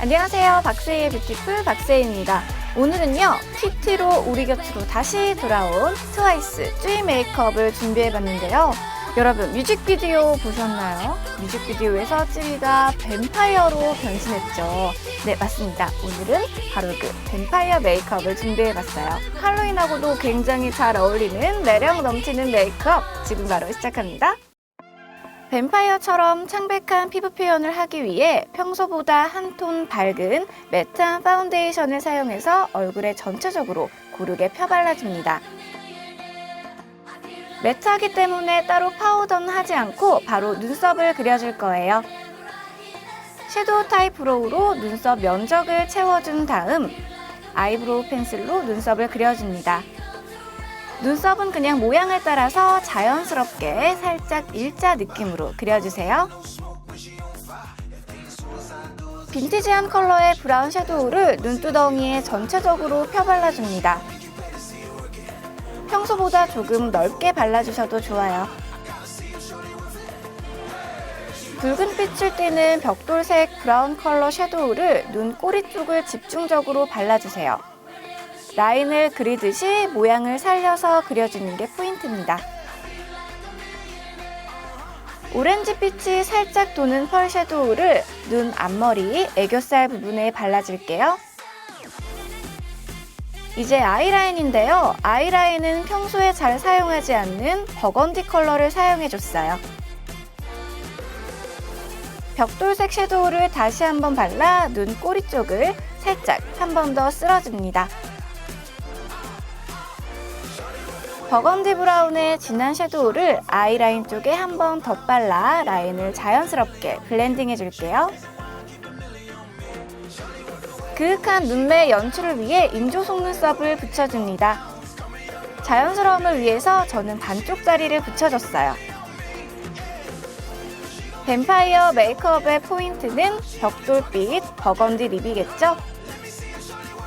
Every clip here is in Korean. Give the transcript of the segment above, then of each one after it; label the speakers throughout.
Speaker 1: 안녕하세요. 박세희의 뷰티풀 박세희입니다. 오늘은요, 키티로 우리 곁으로 다시 돌아온 트와이스 쭈이 메이크업을 준비해봤는데요. 여러분, 뮤직비디오 보셨나요? 뮤직비디오에서 찌위가 뱀파이어로 변신했죠. 네, 맞습니다. 오늘은 바로 그 뱀파이어 메이크업을 준비해봤어요. 할로윈하고도 굉장히 잘 어울리는 매력 넘치는 메이크업 지금 바로 시작합니다. 뱀파이어처럼 창백한 피부 표현을 하기 위해 평소보다 한 톤 밝은 매트한 파운데이션을 사용해서 얼굴에 전체적으로 고르게 펴발라줍니다. 매트하기 때문에 따로 파우더는 하지 않고 바로 눈썹을 그려줄 거예요. 섀도우 타입 브로우로 눈썹 면적을 채워준 다음 아이브로우 펜슬로 눈썹을 그려줍니다. 눈썹은 그냥 모양을 따라서 자연스럽게 살짝 일자 느낌으로 그려주세요. 빈티지한 컬러의 브라운 섀도우를 눈두덩이에 전체적으로 펴발라줍니다. 평소보다 조금 넓게 발라주셔도 좋아요. 붉은 빛을 띠는 벽돌색 브라운 컬러 섀도우를 눈 꼬리 쪽을 집중적으로 발라주세요. 라인을 그리듯이 모양을 살려서 그려주는 게 포인트입니다. 오렌지 빛이 살짝 도는 펄 섀도우를 눈 앞머리, 애교살 부분에 발라줄게요. 이제 아이라인인데요. 아이라인은 평소에 잘 사용하지 않는 버건디 컬러를 사용해줬어요. 벽돌색 섀도우를 다시 한번 발라 눈 꼬리 쪽을 살짝 한 번 더 쓸어줍니다. 버건디 브라운의 진한 섀도우를 아이라인 쪽에 한 번 덧발라 라인을 자연스럽게 블렌딩 해 줄게요. 그윽한 눈매 연출을 위해 인조 속눈썹을 붙여줍니다. 자연스러움을 위해서 저는 반쪽짜리를 붙여줬어요. 뱀파이어 메이크업의 포인트는 벽돌빛 버건디 립이겠죠?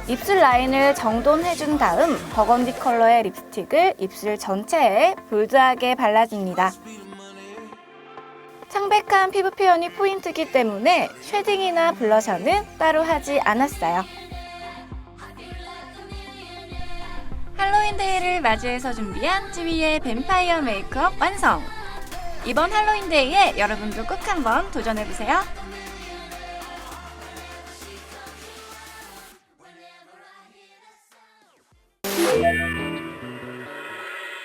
Speaker 1: 입술 라인을 정돈해준 다음 버건디 컬러의 립스틱을 입술 전체에 볼드하게 발라줍니다. 창백한 피부 표현이 포인트이기 때문에 쉐딩이나 블러셔는 따로 하지 않았어요. 할로윈 데이를 맞이해서 준비한 찌위의 뱀파이어 메이크업 완성! 이번 할로윈 데이에 여러분도 꼭 한번 도전해보세요. Yeah.